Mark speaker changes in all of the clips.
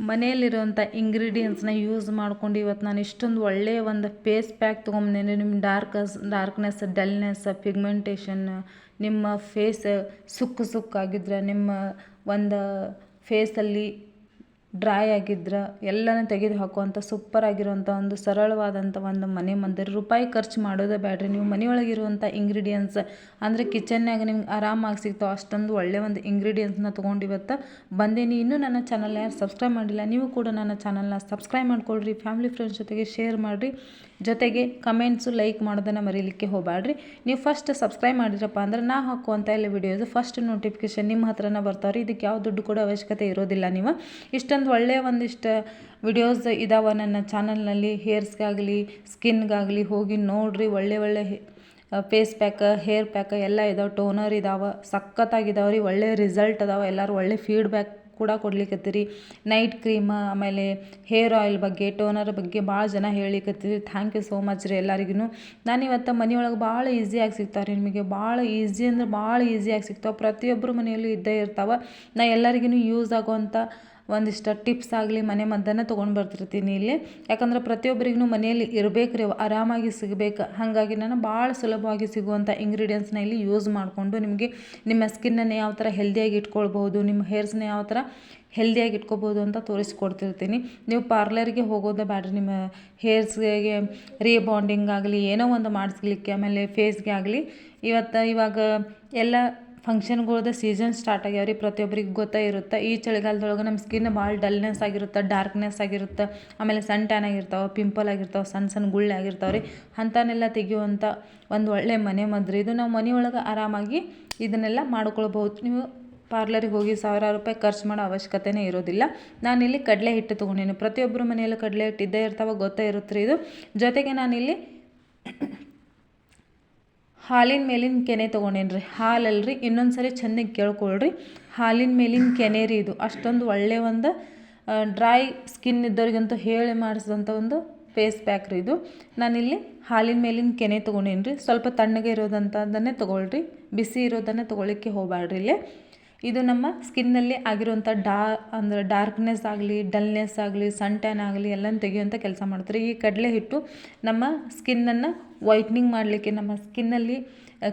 Speaker 1: ಮನೆಯಲ್ಲಿರುವಂಥ ಇಂಗ್ರೀಡಿಯೆಂಟ್ಸ್ನ use ಮಾಡ್ಕೊಂಡು ಇವತ್ತು ನಾನು ಇಷ್ಟೊಂದು ಒಳ್ಳೆಯ ಒಂದು ಫೇಸ್ ಪ್ಯಾಕ್ ತೊಗೊಂಬಂದೇನೆ. ನಿಮ್ಮ ಡಾರ್ಕಸ್ ಡಾರ್ಕ್ನೆಸ್ ಡಲ್ನೆಸ್ ಪಿಗ್ಮೆಂಟೇಷನ್ ನಿಮ್ಮ ಫೇಸ್ ಸುಕ್ಕು ಸುಕ್ಕಾಗಿದ್ರೆ ನಿಮ್ಮ ಒಂದು ಫೇಸಲ್ಲಿ ಡ್ರೈ ಆಗಿದ್ರೆ ಎಲ್ಲನೂ ತೆಗೆದು ಹಾಕುವಂಥ ಸೂಪರ್ ಆಗಿರುವಂಥ ಒಂದು ಸರಳವಾದಂಥ ಒಂದು ಮನೆ ಮಂದಿರ. ರೂಪಾಯಿ ಖರ್ಚು ಮಾಡೋದೇ ಬೇಡ್ರಿ ನೀವು ಮನೆಯೊಳಗಿರುವಂಥ ಇಂಗ್ರೀಡಿಯೆಂಟ್ಸ್ ಅಂದರೆ ಕಿಚನ್ನಾಗ ನಿಮ್ಗೆ ಆರಾಮಾಗಿ ಸಿಗ್ತಾವೆ. ಅಷ್ಟೊಂದು ಒಳ್ಳೆಯ ಒಂದು ಇಂಗ್ರೀಡಿಯೆಂಟ್ಸ್ನ ತೊಗೊಂಡು ಇವತ್ತು ಬಂದೇನಿ. ಇನ್ನೂ ನನ್ನ ಚಾನಲ್ ಯಾರು ಸಬ್ಸ್ಕ್ರೈಬ್ ಮಾಡಿಲ್ಲ, ನೀವು ಕೂಡ ನನ್ನ ಚಾನಲ್ನ ಸಬ್ಸ್ಕ್ರೈಬ್ ಮಾಡ್ಕೊಳ್ರಿ. ಫ್ಯಾಮಿಲಿ ಫ್ರೆಂಡ್ಸ್ ಜೊತೆಗೆ ಶೇರ್ ಮಾಡಿರಿ. ಜೊತೆಗೆ ಕಮೆಂಟ್ಸು ಲೈಕ್ ಮಾಡೋದನ್ನು ಮರೀಲಿಕ್ಕೆ ಹೋಗಬೇಡ್ರಿ ನೀವು ಫಸ್ಟ್ ಸಬ್ಸ್ಕ್ರೈಬ್ ಮಾಡಿದ್ರಪ್ಪ ಅಂದ್ರೆ ನಾ ಹಾಕುವಂಥ ಎಲ್ಲ ವಿಡಿಯೋಸ್ ಫಸ್ಟ್ ನೋಟಿಫಿಕೇಶನ್ ನಿಮ್ಮ ಹತ್ರನೇ ಬರ್ತಾವ್ರಿ. ಇದಕ್ಕೆ ಯಾವ ದುಡ್ಡು ಕೂಡ ಅವಶ್ಯಕತೆ ಇರೋದಿಲ್ಲ ನೀವು. ಇಷ್ಟೊಂದು ಒಳ್ಳೆಯ ಒಂದಿಷ್ಟು ವಿಡಿಯೋಸ್ ಇದಾವೆ ನನ್ನ ಚಾನಲ್ನಲ್ಲಿ ಹೇರ್ಸ್ಗಾಗಲಿ ಸ್ಕಿನ್ಗಾಗಲಿ ಹೋಗಿ ನೋಡಿರಿ. ಒಳ್ಳೆ ಒಳ್ಳೆ ಫೇಸ್ ಪ್ಯಾಕ ಹೇರ್ ಪ್ಯಾಕ ಎಲ್ಲ ಇದಾವೆ ಟೋನರ್ ಇದಾವೆ ಸಖತ್ತಾಗಿದಾವೆ ರೀ ಒಳ್ಳೆ ರಿಸಲ್ಟ್ ಅದಾವೆ. ಎಲ್ಲರೂ ಒಳ್ಳೆ ಫೀಡ್ಬ್ಯಾಕ್ ಕೂಡ ಕೊಡ್ಲಿಕ್ಕತ್ತೀರಿ ನೈಟ್ ಕ್ರೀಮ್ ಆಮೇಲೆ ಹೇರ್ ಆಯಿಲ್ ಬಗ್ಗೆ ಟೋನರ್ ಬಗ್ಗೆ ಭಾಳ ಜನ ಹೇಳಿಕತ್ತೀರಿ. ಥ್ಯಾಂಕ್ ಯು ಸೋ ಮಚ್ ರೀ ಎಲ್ಲರಿಗೂ ನಾನು ಇವತ್ತು ಮನೆಯೊಳಗೆ ಭಾಳ ಈಸಿಯಾಗಿ ಸಿಗ್ತಾವೆ ನಿಮಗೆ ಭಾಳ ಈಸಿ ಅಂದ್ರೆ ಭಾಳ ಈಸಿಯಾಗಿ ಸಿಗ್ತಾವೆ. ಪ್ರತಿಯೊಬ್ಬರು ಮನೆಯಲ್ಲೂ ಇದ್ದೇ ಇರ್ತಾವೆ. ನಾ ಎಲ್ಲರಿಗೂ ಯೂಸ್ ಆಗುವಂಥ ಒಂದಿಷ್ಟು ಟಿಪ್ಸ್ ಆಗಲಿ ಮನೆ ಮದ್ದನ್ನು ತೊಗೊಂಡು ಬರ್ತಿರ್ತೀನಿ ಇಲ್ಲಿ. ಯಾಕಂದ್ರೆ ಪ್ರತಿಯೊಬ್ಬರಿಗೂ ಮನೆಯಲ್ಲಿ ಇರಬೇಕು ರೀ ಆರಾಮಾಗಿ ಸಿಗಬೇಕು. ಹಾಗಾಗಿ ನಾನು ಭಾಳ ಸುಲಭವಾಗಿ ಸಿಗುವಂಥ ಇಂಗ್ರೀಡಿಯೆಂಟ್ಸ್ನ ಇಲ್ಲಿ ಯೂಸ್ ಮಾಡಿಕೊಂಡು ನಿಮಗೆ ನಿಮ್ಮ ಸ್ಕಿನ್ನನ್ನು ಯಾವ ಥರ ಹೆಲ್ದಿಯಾಗಿ ಇಟ್ಕೊಳ್ಬೋದು ನಿಮ್ಮ ಹೇರ್ಸ್ನ ಯಾವ ಥರ ಹೆಲ್ದಿಯಾಗಿ ಇಟ್ಕೋಬೋದು ಅಂತ ತೋರಿಸ್ಕೊಡ್ತಿರ್ತೀನಿ. ನೀವು ಪಾರ್ಲರ್ಗೆ ಹೋಗೋದೇ ಬೇಡ್ರಿ ನಿಮ್ಮ ಹೇರ್ಸ್ಗೆ ರೀಬಾಂಡಿಂಗ್ ಆಗಲಿ, ಏನೋ ಒಂದು ಮಾಡಿಸ್ಲಿಕ್ಕೆ, ಆಮೇಲೆ ಫೇಸ್ಗೆ ಆಗಲಿ. ಇವತ್ತು ಇವಾಗ ಎಲ್ಲ ಫಂಕ್ಷನ್ಗಳ್ದು ಸೀಸನ್ ಸ್ಟಾರ್ಟ್ ಆಗ್ಯಾವ ರೀ. ಪ್ರತಿಯೊಬ್ಬರಿಗೆ ಗೊತ್ತೇ ಇರುತ್ತೆ. ಈ ಚಳಿಗಾಲದೊಳಗೆ ನಮ್ಮ ಸ್ಕಿನ್ ಭಾಳ ಡಲ್ನೆಸ್ ಆಗಿರುತ್ತೆ ಡಾರ್ಕ್ನೆಸ್ ಆಗಿರುತ್ತೆ. ಆಮೇಲೆ ಸನ್ ಟ್ಯಾನ್ ಆಗಿರ್ತಾವೆ ಪಿಂಪಲ್ ಆಗಿರ್ತಾವೆ ಸಣ್ಣ ಸಣ್ಣ ಗುಳ್ಳೆ ಆಗಿರ್ತಾವೆ ರೀ. ಅಂಥನೆಲ್ಲ ತೆಗೆಯುವಂಥ ಒಂದು ಒಳ್ಳೆ ಮನೆ ಮದ್ದು ಇದು ನಾವು ಮನೆಯೊಳಗೆ ಆರಾಮಾಗಿ ಇದನ್ನೆಲ್ಲ ಮಾಡ್ಕೊಳ್ಬೋದು ನೀವು ಪಾರ್ಲರಿಗೆ ಹೋಗಿ ಸಾವಿರಾರು ರೂಪಾಯಿ ಖರ್ಚು ಮಾಡೋ ಅವಶ್ಯಕತೆನೇ ಇರೋದಿಲ್ಲ. ನಾನಿಲ್ಲಿ ಕಡಲೆ ಹಿಟ್ಟು ತೊಗೊಂಡೀನಿ. ಪ್ರತಿಯೊಬ್ಬರು ಮನೆಯಲ್ಲೂ ಕಡಲೆ ಹಿಟ್ಟು ಇದ್ದೇ ಇರ್ತಾವೆ, ಗೊತ್ತೇ ಇರುತ್ತೆ ರೀ ಇದು. ಜೊತೆಗೆ ನಾನಿಲ್ಲಿ ಹಾಲಿನ ಮೇಲಿನ ಕೆನೆ ತೊಗೊಂಡೇನಿ ರೀ ಹಾಲಲ್ರಿ ಇನ್ನೊಂದು ಸರಿ ಚೆನ್ನಾಗಿ ಕೇಳ್ಕೊಳ್ರಿ. ಹಾಲಿನ ಮೇಲಿನ ಕೆನೆ ರೀ ಇದು. ಅಷ್ಟೊಂದು ಒಳ್ಳೆಯ ಒಂದು ಡ್ರೈ ಸ್ಕಿನ್ ಇದ್ದವ್ರಿಗಂತೂ ಹೇಳಿ ಮಾಡಿಸಿದಂಥ ಒಂದು ಫೇಸ್ ಪ್ಯಾಕ್ ರೀ ಇದು. ನಾನಿಲ್ಲಿ ಹಾಲಿನ ಮೇಲಿನ ಕೆನೆ ತೊಗೊಂಡೇನಿ ರೀ ಸ್ವಲ್ಪ ತಣ್ಣಗೆ ಇರೋದಂಥದ್ದನ್ನೇ ತೊಗೊಳ್ರಿ. ಬಿಸಿ ಇರೋದನ್ನೇ ತೊಗೊಳ್ಳಿಕ್ಕೆ ಹೋಗಬ್ಯಾಡ್ರಿ ಇಲ್ಲಿ. ಇದು ನಮ್ಮ ಸ್ಕಿನ್ನಲ್ಲಿ ಆಗಿರುವಂಥ ಡಾ, ಅಂದರೆ ಡಾರ್ಕ್ನೆಸ್ ಆಗಲಿ, ಡಲ್ನೆಸ್ ಆಗಲಿ ಸನ್ ಟ್ಯಾನ್ ಆಗಲಿ ಎಲ್ಲನ ತೆಗೆಯುವಂಥ ಕೆಲಸ ಮಾಡ್ತಾರೆ. ಈ ಕಡಲೆ ಹಿಟ್ಟು ನಮ್ಮ ಸ್ಕಿನ್ನನ್ನು ವೈಟ್ನಿಂಗ್ ಮಾಡಲಿಕ್ಕೆ, ನಮ್ಮ ಸ್ಕಿನ್ನಲ್ಲಿ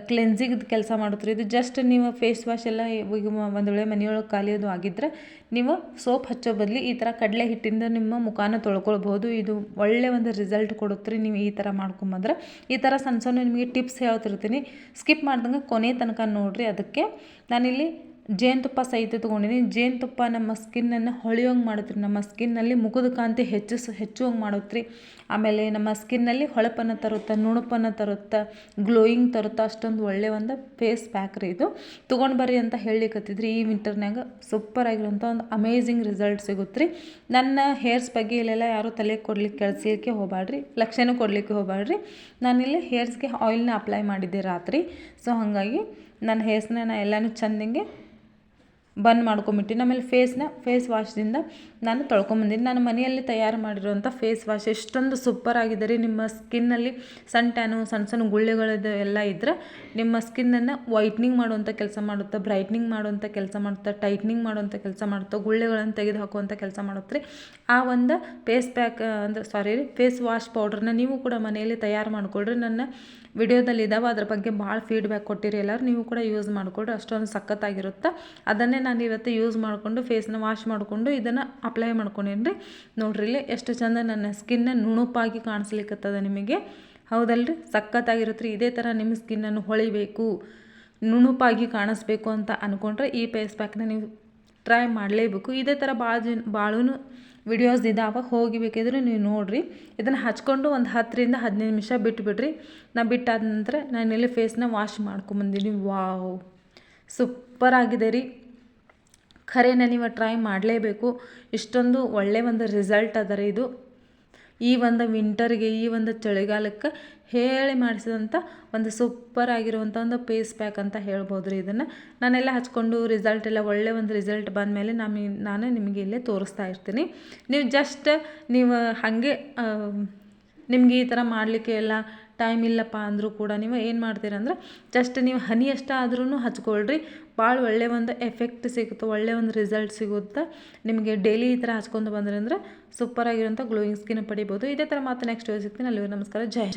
Speaker 1: ಕ್ಲೆನ್ಸಿಂಗ್ ಕೆಲಸ ಮಾಡುತ್ತೆ ಇದು ಜಸ್ಟ್ ನೀವು ಫೇಸ್ ವಾಶ್ ಎಲ್ಲ ಒಂದು ವೇಳೆ ಮನೆಯೊಳಗೆ ಖಾಲಿಯೋದು ಆಗಿದ್ರೆ ನೀವು ಸೋಪ್ ಹಚ್ಚೋ ಬದಲು ಈ ಥರ ಕಡಲೆ ಹಿಟ್ಟಿಂದ ನಿಮ್ಮ ಮುಖಾನ ತೊಳ್ಕೊಳ್ಬೋದು. ಇದು ಒಳ್ಳೆಯ ಒಂದು ರಿಸಲ್ಟ್ ಕೊಡುತ್ತೆ ನೀವು ಈ ಥರ ಮಾಡ್ಕೊಂಬಂದ್ರೆ. ಈ ಥರ ಸಣ್ಣ ಸಣ್ಣ ನಿಮಗೆ ಟಿಪ್ಸ್ ಹೇಳ್ತಿರ್ತೀನಿ ಸ್ಕಿಪ್ ಮಾಡ್ದಂಗೆ ಕೊನೆ ತನಕ ನೋಡಿರಿ. ಅದಕ್ಕೆ ನಾನಿಲ್ಲಿ ಜೇನುತುಪ್ಪ ಸಹಿತ ತೊಗೊಂಡಿದ್ದೀನಿ. ಜೇನುತುಪ್ಪ ನಮ್ಮ ಸ್ಕಿನ್ನನ್ನು ಹೊಳೆಯೋಂಗೆ ಮಾಡುತ್ತೆ ನಮ್ಮ ಸ್ಕಿನ್ನಲ್ಲಿ ಮುಖದ ಕಾಂತಿ ಹೆಚ್ಚಿಸ್ ಹೆಚ್ಚುವಂಗೆ ಮಾಡುತ್ತೆ ಆಮೇಲೆ ನಮ್ಮ ಸ್ಕಿನ್ನಲ್ಲಿ ಹೊಳಪನ್ನು ತರುತ್ತೆ, ನುಣುಪನ್ನು ತರುತ್ತೆ ಗ್ಲೋಯಿಂಗ್ ತರುತ್ತೆ ಅಷ್ಟೊಂದು ಒಳ್ಳೆಯ ಒಂದು ಫೇಸ್ ಪ್ಯಾಕ್ ರೀ ಇದು. ತೊಗೊಂಡು ಬರ್ರಿ ಅಂತ ಹೇಳಿಕತ್ತಿದ್ರಿ ಈ ವಿಂಟರ್ನಾಗ ಸೂಪರ್ ಆಗಿರುವಂಥ ಒಂದು ಅಮೇಝಿಂಗ್ ರಿಸಲ್ಟ್ ಸಿಗುತ್ತೆ ರೀ ನನ್ನ ಹೇರ್ಸ್ ಬಗ್ಗೆ ಇಲ್ಲೆಲ್ಲ ಯಾರೂ ತಲೆ ಕೊಡ್ಲಿಕ್ಕೆ ಕೆಲಸಕ್ಕೆ ಹೋಗಬೇಡ್ರಿ ಲಕ್ಷ್ಯನೂ ಕೊಡಲಿಕ್ಕೆ ಹೋಗಬೇಡ್ರಿ ನಾನಿಲ್ಲಿ ಹೇರ್ಸ್ಗೆ ಆಯಿಲ್ನ ಅಪ್ಲೈ ಮಾಡಿದ್ದೆ ರಾತ್ರಿ. ಸೊ ಹಾಗಾಗಿ ನನ್ನ ಹೇರ್ಸ್ನ ನಾನು ಎಲ್ಲನೂ ಚೆಂದಂಗೆ ಬಂದ್ ಮಾಡ್ಕೊಂಬಿಟ್ಟಿನಿ ಆಮೇಲೆ ಫೇಸ್ನ, ಫೇಸ್ ವಾಶ್ದಿಂದ ನಾನು ತೊಳ್ಕೊಂಬಂದಿನಿ ನಾನು ಮನೆಯಲ್ಲಿ ತಯಾರು ಮಾಡಿರುವಂಥ ಫೇಸ್ ವಾಶ್ ಎಷ್ಟೊಂದು ಸೂಪರ್ ಆಗಿದೆ ರೀ. ನಿಮ್ಮ ಸ್ಕಿನ್ನಲ್ಲಿ ಸಣ್ಣ ಟ್ಯಾನು, ಸಣ್ಣ ಸಣ್ಣ ಗುಳ್ಳೆಗಳದ್ದು ಎಲ್ಲ ಇದ್ದರೆ ನಿಮ್ಮ ಸ್ಕಿನ್ನನ್ನು ವೈಟ್ನಿಂಗ್ ಮಾಡುವಂಥ ಕೆಲಸ ಮಾಡುತ್ತೆ ಬ್ರೈಟ್ನಿಂಗ್ ಮಾಡುವಂಥ ಕೆಲಸ ಮಾಡುತ್ತೆ ಟೈಟ್ನಿಂಗ್ ಮಾಡುವಂಥ ಕೆಲಸ ಮಾಡುತ್ತೆ, ಗುಳ್ಳೆಗಳನ್ನು ತೆಗೆದು ಹಾಕುವಂಥ ಕೆಲಸ ಮಾಡುತ್ತೆ ರೀ. ಆ ಒಂದು ಫೇಸ್ ಪ್ಯಾಕ್ ಅಂದರೆ ಸಾರಿ ರೀ ಫೇಸ್ ವಾಶ್ ಪೌಡ್ರನ್ನ ನೀವು ಕೂಡ ಮನೆಯಲ್ಲಿ ತಯಾರು ಮಾಡಿಕೊಳ್ರಿ. ನನ್ನ ವಿಡಿಯೋದಲ್ಲಿ ಇದಾವೆ ಅದ್ರ ಬಗ್ಗೆ ಭಾಳ ಫೀಡ್ಬ್ಯಾಕ್ ಕೊಟ್ಟಿರಿ ಎಲ್ಲರೂ. ನೀವು ಕೂಡ ಯೂಸ್ ಮಾಡಿಕೊಡ್ರಿ ಅಷ್ಟೊಂದು ಸಖತ್ತಾಗಿರುತ್ತೆ. ಅದನ್ನೇ ನಾನು ಇವತ್ತು ಯೂಸ್ ಮಾಡಿಕೊಂಡು ಫೇಸ್ನ ವಾಶ್ ಮಾಡಿಕೊಂಡು ಇದನ್ನು ಅಪ್ಲೈ ಮಾಡ್ಕೊಂಡೇನಿ ರೀ ನೋಡ್ರಿ ಇಲ್ಲಿ ಎಷ್ಟು ಚಂದ ನನ್ನ ಸ್ಕಿನ್ನ ನುಣುಪಾಗಿ ಕಾಣಿಸ್ಲಿಕ್ಕತ್ತದ ನಿಮಗೆ. ಹೌದಲ್ರಿ? ಸಖತ್ತಾಗಿರುತ್ತೆ. ರೀ ಇದೇ ಥರ ನಿಮ್ಮ ಸ್ಕಿನ್ನನ್ನು ಹೊಳಿಬೇಕು, ನುಣುಪಾಗಿ ಕಾಣಿಸ್ಬೇಕು ಅಂತ ಅಂದ್ಕೊಂಡ್ರೆ ಈ ಫೇಸ್ ಪ್ಯಾಕ್ನ ನೀವು ಟ್ರೈ ಮಾಡಲೇಬೇಕು. ಇದೇ ಥರ ಭಾಳ ಜನ ಭಾಳೂ ವಿಡಿಯೋಸ್ ಇದಾವೆ, ಹೋಗಿ ಬೇಕಿದ್ರೆ ನೀವು ನೋಡಿರಿ. ಇದನ್ನು ಹಚ್ಕೊಂಡು ಒಂದು ಹತ್ತರಿಂದ ಹದಿನೈದು ನಿಮಿಷ ಬಿಟ್ಬಿಡ್ರಿ. ನಾ ಬಿಟ್ಟಾದ ನಂತರ ನಾನು ಇಲ್ಲಿ ಫೇಸ್ನ ವಾಶ್ ಮಾಡ್ಕೊಂಬಂದಿನಿ ವಾವ್ ಸೂಪರ್ ಆಗಿದೆ ರೀ. ಖರೇನ ನೀವು ಟ್ರೈ ಮಾಡಲೇಬೇಕು. ಇಷ್ಟೊಂದು ಒಳ್ಳೆಯ ಒಂದು ರಿಸಲ್ಟ್ ಅದರ ಇದು. ಈ ಒಂದು ವಿಂಟರ್ಗೆ ಈ ಒಂದು ಚಳಿಗಾಲಕ್ಕೆ ಹೇಳಿ ಮಾಡಿಸಿದಂಥ ಒಂದು ಸೂಪರ್ ಆಗಿರುವಂಥ ಒಂದು ಪೇಸ್ ಪ್ಯಾಕ್ ಅಂತ ಹೇಳ್ಬೋದು ರೀ ಇದನ್ನು. ನಾನೆಲ್ಲ ಹಚ್ಕೊಂಡು ರಿಸಲ್ಟ್ ಎಲ್ಲ ಒಳ್ಳೆ ಒಂದು ರಿಸಲ್ಟ್ ಬಂದಮೇಲೆ ನಾನು ನಾನು ನಿಮಗೆ ಇಲ್ಲೇ ತೋರಿಸ್ತಾ ಇರ್ತೀನಿ. ನೀವು ಜಸ್ಟ್ ನೀವು ಹಾಗೆ ನಿಮಗೆ ಈ ಥರ ಮಾಡಲಿಕ್ಕೆ ಎಲ್ಲ ಟೈಮ್ ಇಲ್ಲಪ್ಪ ಅಂದರೂ ಕೂಡ ನೀವು ಏನು ಮಾಡ್ತೀರಂದ್ರೆ ಜಸ್ಟ್ ನೀವು ಹನಿ ಆದ್ರೂ ಹಚ್ಕೊಳ್ರಿ. ಭಾಳ ಒಳ್ಳೆಯ ಒಂದು ಎಫೆಕ್ಟ್ ಸಿಗುತ್ತೆ, ಒಳ್ಳೆ ಒಂದು ರಿಸಲ್ಟ್ ಸಿಗುತ್ತೆ. ನಿಮಗೆ ಡೈಲಿ ಈ ಥರ ಹಚ್ಕೊಂಡು ಬಂದ್ರೆ ಸೂಪರ್ ಸೂಪರಾಗಿರೋಂಥ ಗ್ಲೋಯಿಂಗ್ ಸ್ಕಿನ್ ಪಡಿಬೋದು. ಇದೇ ಥರ ಮತ್ತೆ ನೆಕ್ಸ್ಟ್ ಸಿಗ್ತೀನಿ. ಅಲ್ಲಿ ನಮಸ್ಕಾರ. ಜೈ.